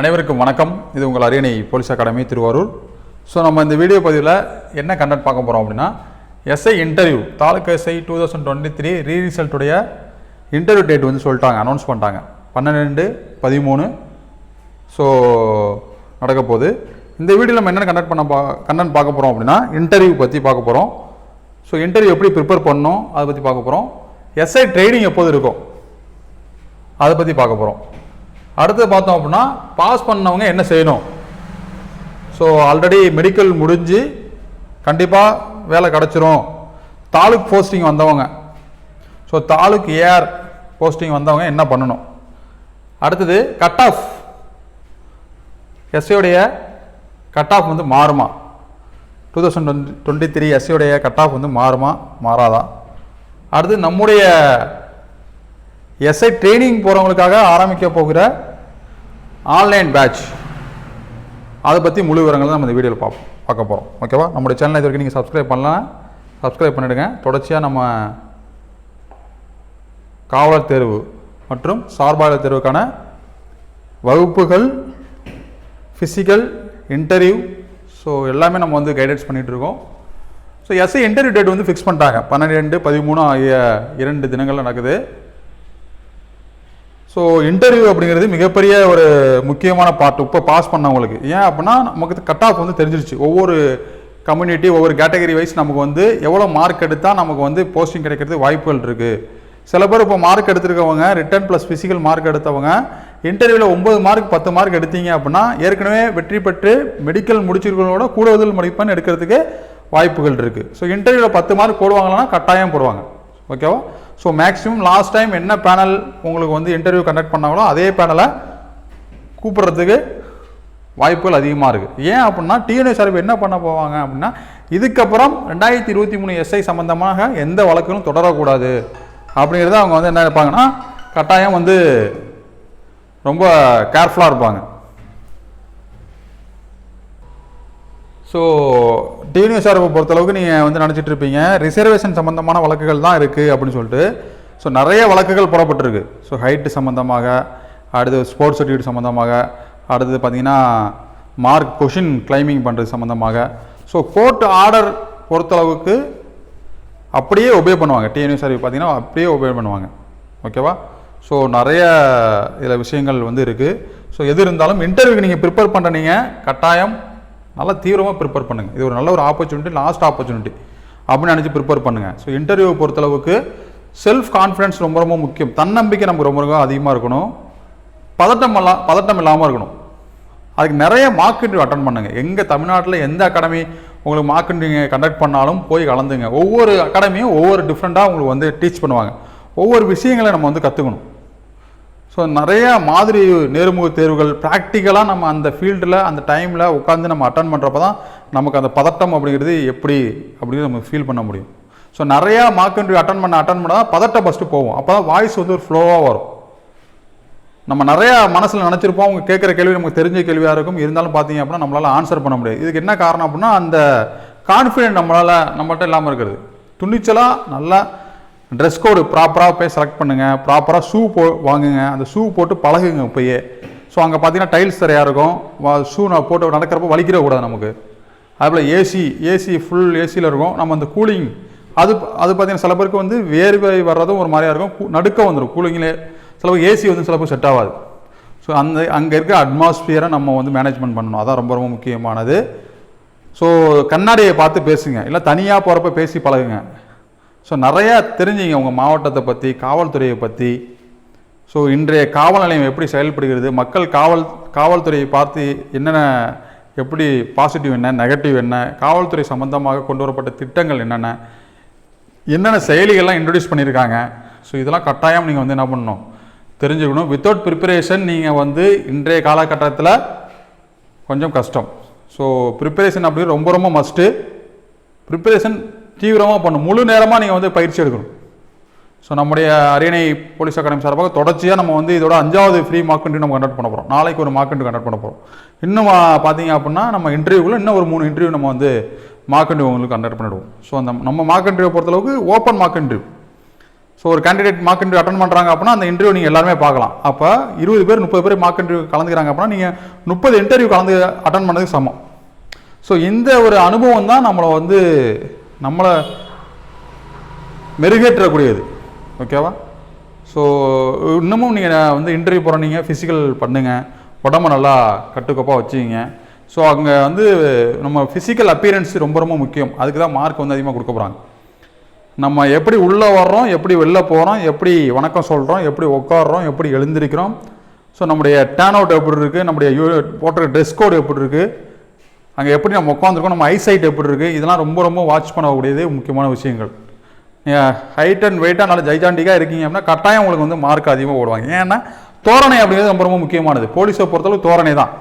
அனைவருக்கும் வணக்கம். இது உங்கள் அரியணை போலீஸ் அகாடமி திருவாரூர். ஸோ நம்ம இந்த வீடியோ பதிவில் என்ன கண்டென்ட் பார்க்க போகிறோம் அப்படின்னா SI interview taluk SI two thousand twenty three ரீ ரிசல்ட்டுடைய இன்டர்வியூ டேட் வந்து சொல்லிட்டாங்க அனௌன்ஸ் பண்ணிட்டாங்க. பன்னெண்டு பதிமூணு. ஸோ நடக்க போகுது. இந்த வீடியோவில் நம்ம என்ன கண்டக்ட் பண்ண பா கண்டென்ட் பார்க்க போகிறோம் அப்படின்னா இன்டர்வியூ பற்றி பார்க்க போகிறோம் ஸோ இன்டர்வியூ எப்படி ப்ரிப்பேர் பண்ணணும் அதை பற்றி பார்க்க போகிறோம் எஸ்ஐ ட்ரைனிங் எப்போது இருக்கும் அதை பற்றி பார்க்க போகிறோம் அடுத்து பார்த்தோம் அப்படின்னா பாஸ் பண்ணவங்க என்ன செய்யணும்? ஸோ ஆல்ரெடி மெடிக்கல் முடிஞ்சு கண்டிப்பாக வேலை கிடச்சிரும். தாலுக் போஸ்டிங் வந்தவங்க. ஸோ தாலுக் ஏஆர் போஸ்டிங் வந்தவங்க என்ன பண்ணணும்? அடுத்தது கட் ஆஃப் எஸ்ஐயோடைய கட் ஆஃப் வந்து மாறுமா? Two thousand twenty twenty three எஸ்ஐயோடைய cut off வந்து மாறுமா? மாறாதா? அடுத்து நம்முடைய எஸ்ஐ ட்ரைனிங் போகிறவங்களுக்காக ஆரம்பிக்க போகிற ஆன்லைன் பேட்ச். அதை பற்றி முழு விவரங்கள் நம்ம இந்த வீடியோவில் பார்ப்போம் பார்க்க போகிறோம் ஓகேவா நம்முடைய சேனலை இது வரைக்கும் நீங்கள் சப்ஸ்கிரைப் பண்ணலாம் சப்ஸ்கிரைப் பண்ணிவிடுங்க தொடர்ச்சியாக நம்ம காவலர் தேர்வு மற்றும் சார்பாளர் தேர்வுக்கான வகுப்புகள் ஃபிசிக்கல் இன்டர்வியூ ஸோ எல்லாமே நம்ம வந்து கைடன்ஸ் பண்ணிகிட்டு இருக்கோம். ஸோ எஸ்ஐ இன்டர்வியூ டேட் வந்து ஃபிக்ஸ் பண்ணிட்டாங்க. பன்னெண்டு பதிமூணு ஆகிய இரண்டு தினங்கள் நடக்குது. ஸோ இன்டர்வியூ அப்படிங்கிறது மிகப்பெரிய ஒரு முக்கியமான பார்ட் இப்போ பாஸ் பண்ணவங்களுக்கு. ஏன் அப்படின்னா நமக்கு கட் ஆஃப் வந்து தெரிஞ்சிருச்சு. ஒவ்வொரு கம்யூனிட்டி ஒவ்வொரு கேட்டகரி வைஸ் நமக்கு வந்து எவ்வளோ மார்க் எடுத்தால் நமக்கு வந்து போஸ்டிங் கிடைக்கிறது வாய்ப்புகள் இருக்குது சில பேர் இப்போ மார்க் எடுத்திருக்கவங்க ரிட்டர்ன் ப்ளஸ் ஃபிசிக்கல் மார்க் எடுத்தவங்க இன்டர்வியூவில் ஒம்பது மார்க் பத்து மார்க் எடுத்தீங்க அப்படின்னா ஏற்கனவே வெற்றி பெற்று மெடிக்கல் முடிச்சிருக்கிறவங்களோட கூடுதல் மதிப்பெண் எடுக்கிறதுக்கு வாய்ப்புகள் இருக்குது ஸோ இன்டர்வியூவில் பத்து மார்க் போடுவாங்கன்னா கட்டாயம் போடுவாங்க. ஓகேவா ஸோ மேக்ஸிமம் லாஸ்ட் டைம் என்ன பேனல் உங்களுக்கு வந்து இன்டர்வியூ கண்டக்ட் பண்ணாங்களோ அதே பேனலை கூப்பிட்றதுக்கு வாய்ப்புகள் அதிகமாக இருக்குது ஏன் அப்படின்னா டிஎன்ஏ சர்வே என்ன பண்ண போவாங்க அப்படின்னா இதுக்கப்புறம் ரெண்டாயிரத்தி இருபத்தி மூணு எஸ்ஐ சம்மந்தமாக எந்த வழக்குகளும் தொடரக்கூடாது அப்படிங்கிறத அவங்க வந்து என்ன இருப்பாங்கன்னா கட்டாயம் வந்து ரொம்ப கேர்ஃபுல்லாக இருப்பாங்க. ஸோ டிஎன்யூ பொறுத்தளவுக்கு நீங்கள் வந்து நினச்சிட்டு இருப்பீங்க ரிசர்வேஷன் சம்மந்தமான வழக்குகள் தான் இருக்குது அப்படின்னு சொல்லிட்டு. ஸோ நிறைய வழக்குகள் புறப்பட்டிருக்கு ஸோ ஹைட்டு சம்மந்தமாக அடுத்து ஸ்போர்ட்ஸ் சர்டிஃபிகேட் சம்மந்தமாக அடுத்தது பார்த்தீங்கன்னா மார்க் கொஷின் கிளைமிங் பண்ணுறது சம்மந்தமாக ஸோ கோர்ட் ஆர்டர் பொறுத்தளவுக்கு அப்படியே ஒபே பண்ணுவாங்க. டிஎன்யூ சார்பு பார்த்தீங்கன்னா அப்படியே ஒபே பண்ணுவாங்க. ஓகேவா ஸோ நிறைய இதில் விஷயங்கள் வந்து இருக்குது ஸோ எது இருந்தாலும் இன்டர்வியூக்கு நீங்கள் ப்ரிப்பேர் பண்ணுற நீங்கள் கட்டாயம் நல்லா தீவிரமாக ப்ரிப்பேர் பண்ணுங்கள் இது ஒரு நல்ல ஒரு ஆப்பர்ச்சுனிட்டி லாஸ்ட் ஆப்பர்ச்சுனிட்டி அப்படின்னு நினச்சி ப்ரிப்பேர் பண்ணுங்கள் ஸோ இன்டர்வியூவை பொறுத்தளவுக்கு செல்ஃப் கான்ஃபிடன்ஸ் ரொம்ப ரொம்ப முக்கியம். தன்னம்பிக்கை நமக்கு ரொம்ப ரொம்ப அதிகமாக இருக்கணும். பதட்டம் எல்லாம் பதட்டம் இல்லாமல் இருக்கணும். அதுக்கு நிறைய மார்க் இன்டர்வியூ அட்டன் பண்ணுங்கள் எங்கள் தமிழ்நாட்டில் எந்த அகாடமி உங்களுக்கு மார்க் இன்டர்வியூ கண்டக்ட் பண்ணாலும் போய் கலந்துங்க. ஒவ்வொரு அகாடமியும் ஒவ்வொரு டிஃப்ரெண்ட்டாக உங்களுக்கு வந்து டீச் பண்ணுவாங்க. ஒவ்வொரு விஷயங்களை நம்ம வந்து கற்றுக்கணும் ஸோ நிறையா மாதிரி நேர்முக தேர்வுகள் ப்ராக்டிக்கலாக நம்ம அந்த ஃபீல்டில் அந்த டைமில் உட்காந்து நம்ம அட்டன் பண்ணுறப்ப தான் நமக்கு அந்த பதட்டம் அப்படிங்கிறது எப்படி அப்படிங்கிறது நம்ம ஃபீல் பண்ண முடியும். ஸோ நிறையா மார்க் இன்டர்வியூ அட்டன் பண்ண அட்டன் பண்ணால் தான் பதட்டம் ஃபஸ்ட்டு போகும். அப்போ தான் வாய்ஸ் வந்து ஒரு ஃப்ளோவாக வரும். நம்ம நிறையா மனசில் நினச்சிருப்போம் அவங்க கேட்குற கேள்வி நமக்கு தெரிஞ்ச கேள்வியாக இருக்கும். இருந்தாலும் பார்த்தீங்க அப்படின்னா நம்மளால் ஆன்சர் பண்ண முடியாது. இதுக்கு என்ன காரணம் அப்படின்னா அந்த கான்ஃபிடென்ட் நம்மளால் நம்மகிட்ட இல்லாமல் இருக்கிறது. துணிச்சலாக நல்லா ட்ரெஸ் கோடு ப்ராப்பராக போய் செலக்ட் பண்ணுங்கள் ப்ராப்பராக ஷூ போ வாங்குங்க. அந்த ஷூ போட்டு பழகுங்க இப்போயே. ஸோ அங்கே பார்த்தீங்கன்னா டைல்ஸ் தரையாக இருக்கும். ஷூ நான் போட்டு நடக்கிறப்ப வலிக்கிறக்கூடாது நமக்கு. அதுபோல் ஏசி ஏசி ஃபுல் ஏசியில் இருக்கும். நம்ம அந்த கூலிங் அது அது பார்த்தீங்கன்னா சில பேருக்கு வந்து வேர்வை வர்றதும் ஒரு மாதிரியாக இருக்கும். நடுக்க வந்துடும் கூலிங்கில் சில பேர் ஏசி வந்து சில பேர் செட் ஆகாது. ஸோ அந்த அங்கே இருக்க அட்மாஸ்பியரை நம்ம வந்து மேனேஜ்மெண்ட் பண்ணணும். அதான் ரொம்ப ரொம்ப முக்கியமானது. ஸோ கண்ணாடியை பார்த்து பேசுங்க. இல்லை தனியாக போகிறப்ப பேசி பழகுங்க. ஸோ நிறையா தெரிஞ்சுங்க உங்கள் மாவட்டத்தை பற்றி காவல்துறையை பற்றி ஸோ இன்றைய காவல் நிலையம் எப்படி செயல்படுகிறது? மக்கள் காவல் காவல்துறையை பார்த்து என்னென்ன எப்படி பாசிட்டிவ் என்ன நெகட்டிவ் என்ன காவல்துறை சம்பந்தமாக கொண்டு வரப்பட்ட திட்டங்கள் என்னென்ன என்னென்ன செயலிகள்லாம் இன்ட்ரடியூஸ் பண்ணியிருக்காங்க? ஸோ இதெல்லாம் கட்டாயம் நீங்கள் வந்து என்ன பண்ணணும்? தெரிஞ்சுக்கணும். வித்தவுட் ப்ரிப்பரேஷன் நீங்கள் வந்து இன்றைய காலகட்டத்தில் கொஞ்சம் கஷ்டம். ஸோ ப்ரிப்பரேஷன் அப்படி ரொம்ப ரொம்ப மஸ்ட்டு ப்ரிப்பரேஷன் தீவிரமாக பண்ணும் முழு நேரமாக நீங்கள் வந்து பயிற்சி எடுக்கணும். ஸோ நம்முடைய அரியணை போலீஸ் அகாடமி சார்பாக தொடர்ச்சியாக நம்ம வந்து இதோட அஞ்சாவது ஃப்ரீ மார்க் இன்டர்வியூ நம்ம கண்டக்ட் பண்ண போகிறோம் நாளைக்கு ஒரு மார்க் இன்டர்வியூ கண்டக்ட் பண்ண போகிறோம் இன்னும் பார்த்தீங்க அப்படின்னா நம்ம இன்டர்வியூக்குள்ள இன்னும் ஒரு மூணு இன்டர்வியூ நம்ம வந்து மார்க் இன்டர்வியூ உங்களுக்கு கண்டக்ட் பண்ணிடுவோம். ஸோ அந்த நம்ம மார்க் இன்டர்வியூ பொறுத்தளவுக்கு ஓப்பன் மார்க் இன்டர்வியூ ஸோ ஒரு கேண்டிடேட் மார்க் இன்டர்வியூ அட்டன் பண்ணுறாங்க அப்படின்னா அந்த இன்டர்வியூ நீங்கள் எல்லாருமே பார்க்கலாம். அப்போ இருபது பேர் முப்பது பேர் மார்க் இன்டர்வியூ கலந்துக்கிறாங்க அப்படின்னா நீங்கள் முப்பது இன்டர்வியூ கலந்து அட்டன் பண்ணதுக்கு சமம். ஸோ இந்த ஒரு அனுபவம் தான் நம்மளை வந்து நம்மளை மெருகேற்றக்கூடியது. ஓகேவா ஸோ இன்னமும் நீங்கள் வந்து இன்டர்வியூ போகிறீங்க ஃபிசிக்கல் பண்ணுங்கள் உடம்ப நல்லா கட்டுக்கோப்பாக வச்சுக்கிங்க. ஸோ அங்கே வந்து நம்ம ஃபிசிக்கல் அப்பியரன்ஸ் ரொம்ப ரொம்ப முக்கியம். அதுக்கு தான் மார்க் வந்து அதிகமாக கொடுக்க போகிறாங்க நம்ம எப்படி உள்ளே வர்றோம் எப்படி வெளில போகிறோம் எப்படி வணக்கம் சொல்கிறோம் எப்படி உட்காடுறோம் எப்படி எழுந்திருக்கிறோம். ஸோ நம்முடைய டேன் அவுட் எப்படி இருக்குது நம்முடைய யூ போட்டிருக்க ட்ரெஸ் கோடு எப்படி இருக்குது அங்கே எப்படி நம்ம உட்காந்துருக்கோம் நம்ம ஐசைட் எப்படி இருக்குது இதெல்லாம் ரொம்ப ரொம்ப வாட்ச் பண்ணக்கூடியது முக்கியமான விஷயங்கள். நீங்கள் ஹைட் அண்ட் வெயிட்டாக நல்ல ஜைஜாண்டிக்காக இருக்கீங்க அப்படின்னா கட்டாயம் உங்களுக்கு வந்து மார்க் அதிகமாக போடுவாங்க. ஏன்னா தோரணை அப்படிங்கிறது ரொம்ப ரொம்ப முக்கியமானது. போலீஸை பொறுத்தளவு தோரணை தான்.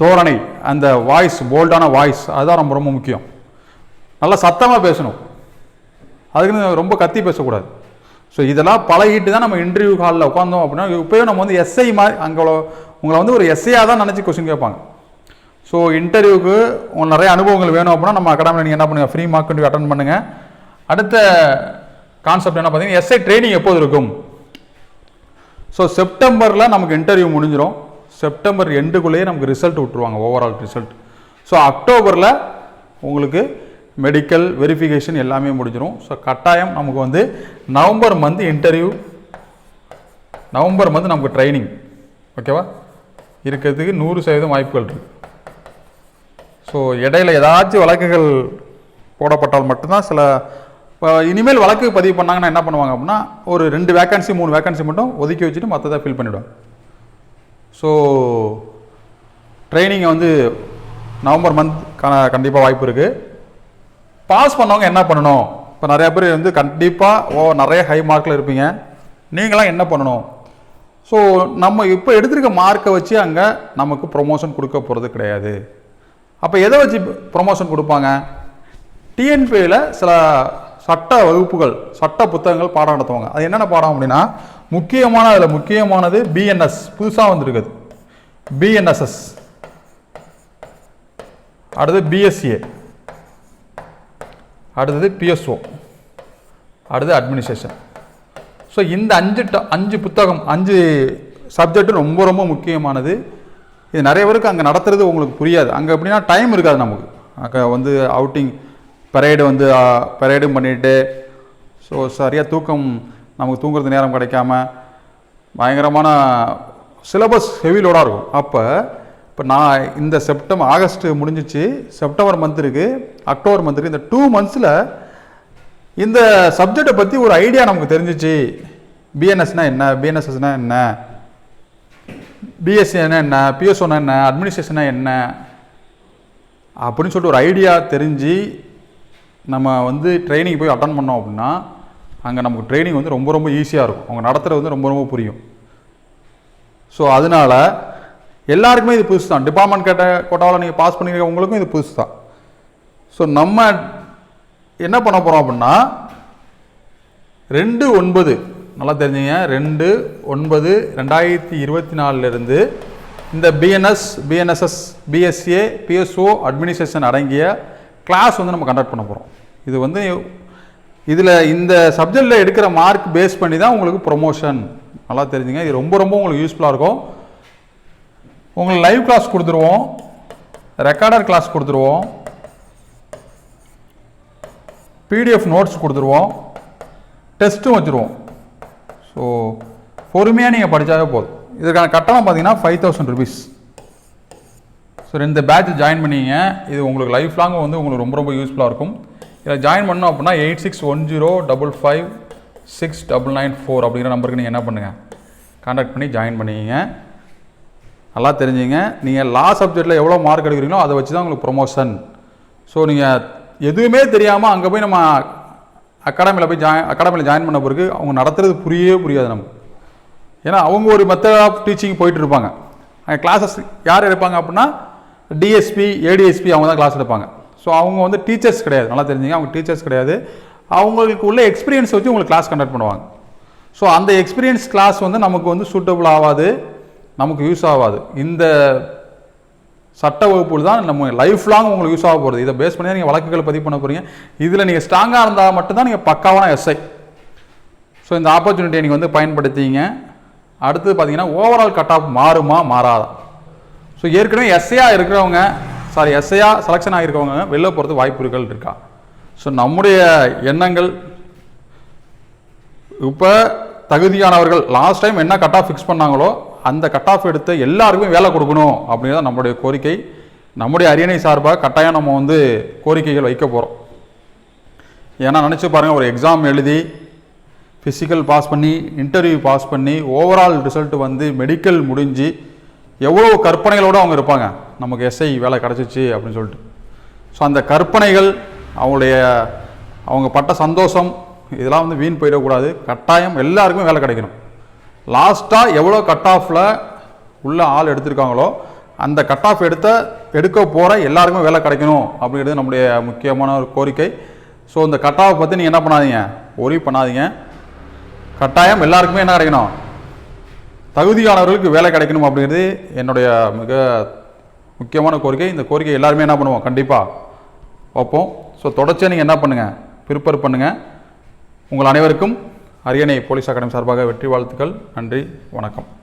தோரணை அந்த வாய்ஸ் போல்டான வாய்ஸ் அதுதான் ரொம்ப ரொம்ப முக்கியம். நல்லா சத்தமாக பேசணும். அதுக்குன்னு ரொம்ப கத்தி பேசக்கூடாது. ஸோ இதெல்லாம் பழகிட்டு தான் நம்ம இன்டர்வியூ ஹாலில் உட்காந்தோம் அப்படின்னா இப்போயும் நம்ம வந்து எஸ்ஐ மாதிரி அங்கே உங்களை வந்து ஒரு எஸ்ஐயாக தான் நினச்சி கொஸ்டின் கேட்பாங்க. ஸோ இன்டர்வியூக்கு உங்களுக்கு நிறைய அனுபவங்கள் வேணும் அப்படின்னா நம்ம அகாடமியில் நீங்கள் என்ன பண்ணுங்கள் ஃப்ரீ மார்க் இன்டர்வியூ அட்டன் பண்ணுங்கள் அடுத்த கான்செப்ட் என்ன பார்த்தீங்கன்னா எஸ்ஐ ட்ரைனிங் எப்போது இருக்கும்? ஸோ செப்டம்பரில் நமக்கு இன்டர்வியூ முடிஞ்சிடும் செப்டம்பர் எண்டுக்குள்ளேயே நமக்கு ரிசல்ட் விட்டுருவாங்க ஓவரால் ரிசல்ட் ஸோ அக்டோபரில் உங்களுக்கு மெடிக்கல் வெரிஃபிகேஷன் எல்லாமே முடிஞ்சிடும் ஸோ கட்டாயம் நமக்கு வந்து November month interview November month நமக்கு ட்ரைனிங் ஓகேவா இருக்கிறதுக்கு நூறு சதவீதம் வாய்ப்புகள் இருக்குது ஸோ இடையில ஏதாச்சும் வழக்குகள் போடப்பட்டால் மட்டும்தான் சில இப்போ இனிமேல் வழக்கு பதிவு பண்ணாங்கன்னா என்ன பண்ணுவாங்க அப்படின்னா ஒரு ரெண்டு வேக்கன்சி மூணு வேக்கன்சி மட்டும் ஒதுக்கி வச்சுட்டு மற்றதை ஃபில் பண்ணிவிடுவாங்க ஸோ ட்ரைனிங்கை வந்து நவம்பர் மந்த் கண்டிப்பாக வாய்ப்பு இருக்குது பாஸ் பண்ணவங்க என்ன பண்ணணும்? இப்போ நிறையா பேர் வந்து கண்டிப்பாக ஓ நிறைய ஹை மார்க்கில் இருப்பீங்க. நீங்களாம் என்ன பண்ணணும்? ஸோ நம்ம இப்போ எடுத்திருக்க மார்க்கை வச்சு அங்கே நமக்கு ப்ரொமோஷன் கொடுக்க போகிறது கிடையாது. அப்போ எதை வச்சு ப்ரொமோஷன் கொடுப்பாங்க? டிஎன்பியில் சில சட்ட வகுப்புகள் சட்ட புத்தகங்கள் பாடம் நடத்துவாங்க. அது என்னென்ன பாடம் அப்படின்னா முக்கியமான அதில் முக்கியமானது பிஎன்எஸ் புதுசாக வந்திருக்குது பிஎன்எஸ்எஸ் அடுத்து பிஎஸ்சிஏ அடுத்தது பிஎஸ்ஓ அடுத்து அட்மினிஸ்ட்ரேஷன் ஸோ இந்த அஞ்சு ட அஞ்சு புத்தகம் அஞ்சு சப்ஜெக்ட் ரொம்ப ரொம்ப முக்கியமானது. இது நிறைய பேருக்கு அங்கே நடத்துறது உங்களுக்கு புரியாது. அங்கே எப்படின்னா டைம் இருக்காது நமக்கு. அங்கே வந்து அவுட்டிங் பரேடு வந்து பரேடும் பண்ணிட்டு ஸோ சரியாக தூக்கம் நமக்கு தூங்குறது நேரம் கிடைக்காம பயங்கரமான சிலபஸ் ஹெவி லோடாக இருக்கும். அப்போ இப்போ நான் இந்த செப்டம்பர் ஆகஸ்ட் முடிஞ்சிச்சு. செப்டம்பர் மந்த் இருக்குது அக்டோபர் மந்த் இருக்குது இந்த டூ மந்த்ஸில் இந்த சப்ஜெக்டை பற்றி ஒரு ஐடியா நமக்கு தெரிஞ்சிச்சு. பிஎன்எஸ்னால் என்ன? பிஎன்எஸ்எஸ்னா என்ன? பிஎஸ்சினா என்ன பிஎஸ்ஓனா என்ன? அட்மினிஸ்ட்ரேஷனா என்ன? அப்படின்னு சொல்லிட்டு ஒரு ஐடியா தெரிஞ்சு நம்ம வந்து ட்ரைனிங் போய் அட்டன் பண்ணோம் அப்படின்னா அங்கே நமக்கு ட்ரைனிங் வந்து ரொம்ப ரொம்ப ஈஸியாக இருக்கும். அவங்க நடத்துகிறது வந்து ரொம்ப ரொம்ப புரியும். ஸோ அதனால எல்லாருக்குமே இது புதுசு தான். டிபார்ட்மெண்ட் கேட்ட கோட்டாவில் நீங்கள் பாஸ் பண்ணியிருக்க உங்களுக்கும் இது புதுசு தான். ஸோ நம்ம என்ன பண்ண போகிறோம் அப்படின்னா ரெண்டு ஒன்பது நல்லா தெரிஞ்சுங்க. ரெண்டு ஒன்பது ரெண்டாயிரத்தி இருபத்தி நாலுலேருந்து இந்த BNS BNSS BSCA BSO administration அடங்கிய கிளாஸ் வந்து நம்ம கண்டக்ட் பண்ண போகிறோம் இது வந்து இதில் இந்த சப்ஜெக்டில் எடுக்கிற மார்க் பேஸ் பண்ணி தான் உங்களுக்கு ப்ரொமோஷன் நல்லா தெரிஞ்சுங்க. இது ரொம்ப ரொம்ப உங்களுக்கு யூஸ்ஃபுல்லாக இருக்கும். உங்களுக்கு லைவ் கிளாஸ் கொடுத்துருவோம். ரெக்கார்டர் கிளாஸ் கொடுத்துருவோம். பிடிஎஃப் நோட்ஸ் கொடுத்துருவோம். டெஸ்ட்டும் வச்சுருவோம். ஸோ பொறுமையாக நீங்கள் படித்தாவே போதும். இதுக்கான கட்டணம் பார்த்தீங்கன்னா ஃபைவ் தௌசண்ட் ருபீஸ் ஸோ இந்த பேட்ச் ஜாயின் பண்ணிங்க. இது உங்களுக்கு லைஃப் லாங் வந்து உங்களுக்கு ரொம்ப ரொம்ப யூஸ்ஃபுல்லாக இருக்கும். இதில் ஜாயின் பண்ணோம் அப்படின்னா eight six one zero double five six double nine four அப்படிங்கிற நம்பருக்கு நீங்கள் என்ன பண்ணுங்கள் கான்டாக்ட் பண்ணி ஜாயின் பண்ணிக்கிங்க நல்லா தெரிஞ்சுங்க. நீங்கள் லா சப்ஜெக்ட்டில் எவ்வளோ மார்க் எடுக்கிறீங்களோ அதை வச்சு தான் உங்களுக்கு ப்ரொமோஷன் ஸோ நீங்கள் எதுவுமே தெரியாமல் அங்கே போய் நம்ம அகாடமியில் போய் ஜாயின் அகாடமியில் ஜாயின் பண்ண பிறகு அவங்க நடத்துறது புரியவே புரியாது நமக்கு. ஏன்னா அவங்க ஒரு மெத்தட் ஆஃப் டீச்சிங் போயிட்டு இருப்பாங்க. அங்கே கிளாஸஸ் யார் எடுப்பாங்க அப்படின்னா டிஎஸ்பி ஏடிஎஸ்பி அவங்க தான் கிளாஸ் எடுப்பாங்க. ஸோ அவங்க வந்து டீச்சர்ஸ் கிடையாது. நல்லா தெரிஞ்சுங்க அவங்க டீச்சர்ஸ் கிடையாது. அவங்களுக்கு உள்ள எக்ஸ்பீரியன்ஸ் வச்சு உங்களுக்கு கிளாஸ் கண்டக்ட் பண்ணுவாங்க. ஸோ அந்த எக்ஸ்பீரியன்ஸ் கிளாஸ் வந்து நமக்கு வந்து சூட்டபிள் ஆகாது நமக்கு யூஸ் ஆகாது. இந்த சட்ட வகுப்புகள் தான் நம்ம லைஃப் லாங் உங்களுக்கு யூஸ் ஆக போகிறது இதை பேஸ் பண்ணி நீங்கள் வழக்குகள் பதிவு பண்ண போகிறீங்க இதில் நீங்கள் ஸ்ட்ராங்காக இருந்தால் மட்டும்தான் நீங்கள் பக்காவான எஸ்ஐ ஸோ இந்த ஆப்பர்ச்சுனிட்டியை நீங்கள் வந்து பயன்படுத்திங்க. அடுத்து பார்த்தீங்கன்னா ஓவரால் கட் ஆஃப் மாறுமா மாறாதா? ஸோ ஏற்கனவே எஸ்ஐயாக இருக்கிறவங்க சாரி எஸ்ஐயாக செலெக்ஷன் ஆகியிருக்கவங்க வெளில போகிறது வாய்ப்புகள் இருக்கா? ஸோ நம்முடைய எண்ணங்கள் இப்போ தகுதியானவர்கள் லாஸ்ட் டைம் என்ன கட் ஆஃப் ஃபிக்ஸ் பண்ணாங்களோ அந்த கட் ஆஃப் எடுத்து எல்லாருக்குமே வேலை கொடுக்கணும் அப்படிங்கிறது நம்மளுடைய கோரிக்கை. நம்முடைய அரியணை சார்பாக கட்டாயம் நம்ம வந்து கோரிக்கைகள் வைக்க போகிறோம் ஏன்னா நினச்சி பாருங்கள் ஒரு எக்ஸாம் எழுதி ஃபிசிக்கல் பாஸ் பண்ணி இன்டர்வியூ பாஸ் பண்ணி ஓவரால் ரிசல்ட் வந்து மெடிக்கல் முடிஞ்சு எவ்வளோ கற்பனைகளோடு அவங்க இருப்பாங்க? நமக்கு எஸ்ஐ வேலை கிடச்சிச்சு அப்படின்னு சொல்லிட்டு. ஸோ அந்த கற்பனைகள் அவங்களுடைய அவங்க பட்ட சந்தோஷம் இதெல்லாம் வந்து வீண் போயிடக்கூடாது. கட்டாயம் எல்லாருக்குமே வேலை கிடைக்கணும். லாஸ்ட்டாக எவ்வளோ கட் ஆஃபில் உள்ள ஆள் எடுத்திருக்காங்களோ அந்த கட் ஆஃப் எடுத்த எடுக்க போகிற எல்லாருக்குமே வேலை கிடைக்கணும் அப்படிங்கிறது நம்முடைய முக்கியமான ஒரு கோரிக்கை. ஸோ இந்த கட் ஆஃப் பற்றி நீங்கள் என்ன பண்ணாதீங்க? ஒரி பண்ணாதீங்க. கட்டாயம் எல்லாருக்குமே என்ன கிடைக்கணும்? தகுதியானவர்களுக்கு வேலை கிடைக்கணும் அப்படிங்கிறது என்னுடைய மிக முக்கியமான கோரிக்கை. இந்த கோரிக்கை எல்லாருமே என்ன பண்ணுவோம்? கண்டிப்பாக வைப்போம். ஸோ தொடர்ச்சியாக நீங்கள் என்ன பண்ணுங்கள் ப்ரிப்பேர் பண்ணுங்கள் உங்கள் அனைவருக்கும் அரியணை போலீஸ் அகாடமி சார்பாக வெற்றி வாழ்த்துக்கள். நன்றி. வணக்கம்.